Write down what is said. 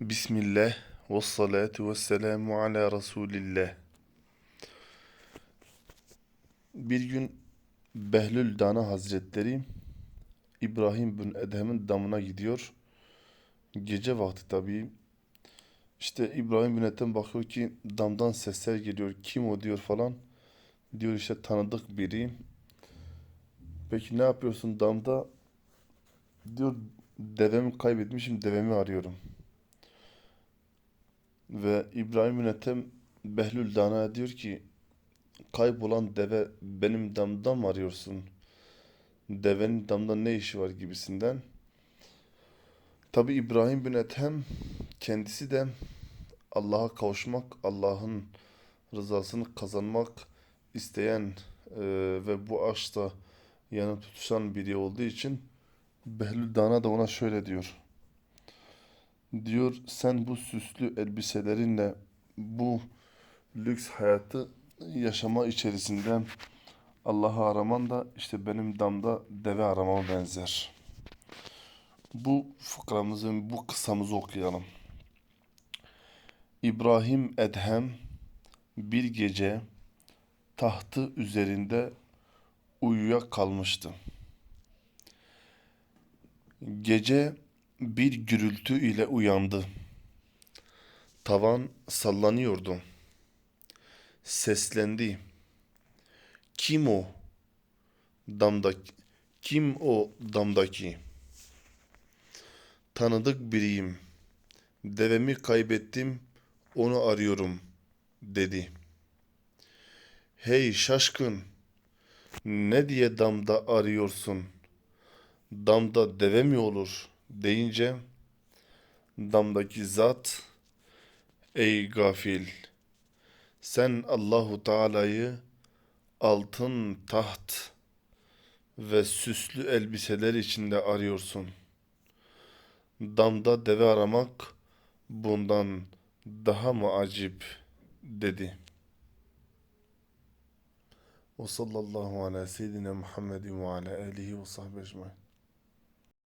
Bismillah ve salatu ve selamu ala Resulillah. Bir gün Behlül Dana Hazretleri İbrahim bin Edhem'in damına gidiyor. Gece vakti tabii. İşte İbrahim bin Edhem bakıyor ki damdan sesler geliyor. Kim o diyor falan. Diyor işte tanıdık biri. Peki ne yapıyorsun damda? Diyor devemi kaybetmişim devemi arıyorum. Ve İbrahim bin Ethem Behlül Dana'ya diyor ki kaybolan deve benim damdan mı arıyorsun? Devenin damda ne işi var gibisinden. Tabi İbrahim bin Ethem kendisi de Allah'a kavuşmak, Allah'ın rızasını kazanmak isteyen e, ve bu aşkta yanı tutuşan biri olduğu için Behlül Dana da ona şöyle diyor. Diyor sen bu süslü elbiselerinle bu lüks hayatı yaşama içerisinde Allah'ı araman da işte benim damda deve aramama benzer. Bu fıkramızın bu kıssamızı okuyalım. İbrahim Edhem bir gece tahtı üzerinde uyuya kalmıştı. Gece bir gürültü ile uyandı. Tavan sallanıyordu. Seslendi. Kim o? Damdaki. Kim o damdaki? Tanıdık biriyim. Devemi kaybettim, onu arıyorum, dedi. Hey şaşkın, ne diye damda arıyorsun? Damda deve mi olur? Deyince damdaki zat ey gafil sen Allahu Teala'yı altın taht ve süslü elbiseler içinde arıyorsun. Damda deve aramak bundan daha mı acip dedi. Ve sallallahu ala seyyidina Muhammedin ve ala alihi ve sahbihi ecmaîn.